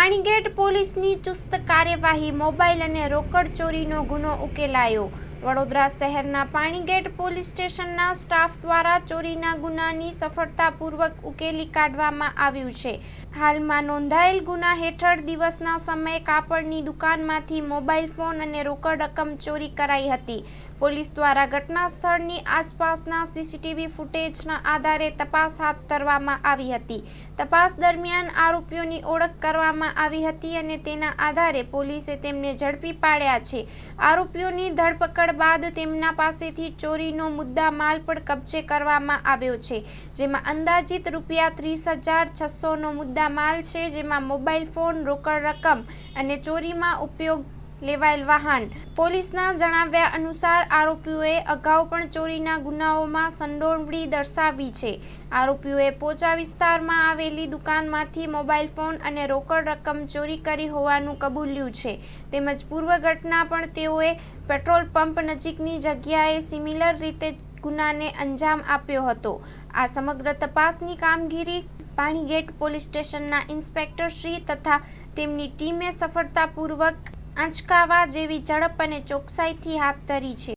પાણીગેટ પોલીસની ચુસ્ત કાર્યવાહી, મોબાઈલ અને રોકડ ચોરીનો ગુનો ઉકેલાયો. વડોદરા શહેરના પાણીગેટ પોલીસ સ્ટેશનના સ્ટાફ દ્વારા ચોરીના ગુનાની સફળતાપૂર્વક ઉકેલી કાઢવામાં આવ્યું છે. હાલમાં નોંધાયેલ ગુના હેઠળ દિવસના સમયે કાપડની દુકાનમાંથી મોબાઈલ ફોન અને રોકડ રકમ ચોરી કરાઈ હતી. પોલીસ દ્વારા ઘટના સ્થળની આસપાસના સીસીટીવી ફૂટેજના આધારે તપાસ હાથ ધરવામાં આવી હતી. તપાસ દરમિયાન આરોપીઓની ઓળખ કરવામાં આવી હતી અને તેના આધારે પોલીસે તેમને ઝડપી પાડ્યા છે. આરોપીઓની ધરપકડ બાદ તેમના પાસેથી ચોરીનો મુદ્દા માલ પણ કબજે કરવામાં આવ્યો છે, જેમાં અંદાજિત રૂપિયા ત્રીસ હજાર છસોનો મુદ્દા માલ છે, જેમાં મોબાઈલ ફોન, રોકડ રકમ અને ચોરીમાં ઉપયોગ લેવાયેલ વાહન. પોલીસના જણાવ્યા અનુસાર, આરોપીઓએ અગાઉ પણ ચોરીના ગુનાઓમાં સંડોવણી દર્શાવી છે. આરોપીઓએ પોચા વિસ્તારમાં આવેલી દુકાનમાંથી મોબાઈલ ફોન અને રોકડ રકમ ચોરી કરી હોવાનું કબૂલ્યું છે. તેમજ પૂર્વ ઘટના પણ તેઓએ પેટ્રોલ પંપ નજીકની જગ્યાએ સિમિલર રીતે ગુનાને અંજામ આપ્યો હતો. આ સમગ્ર તપાસની કામગીરી પાણીગેટ પોલીસ સ્ટેશનના ઇન્સ્પેક્ટર શ્રી તથા તેમની ટીમે સફળતાપૂર્વક આંચકાવા જેવી ઝડપ અને ચોકસાઈથી હાથ ધરી છે.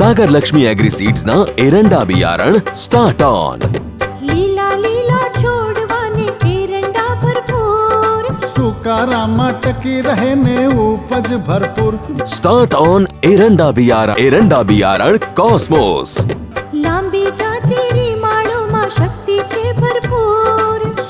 સાગર લક્ષ્મી એગ્રી સીડ્સના એરંડા બિયારણ સ્ટાર્ટ ઓન લીલા લીલા છોડવાને એરંડા ભરપૂર. સુકારામાં ટકી રહે ને ઉપજ ભરપૂર. સ્ટાર્ટ ઓન એરંડા બિયારણ એરંડા બિયારણ કોસ્મોસ. લાંબી જાત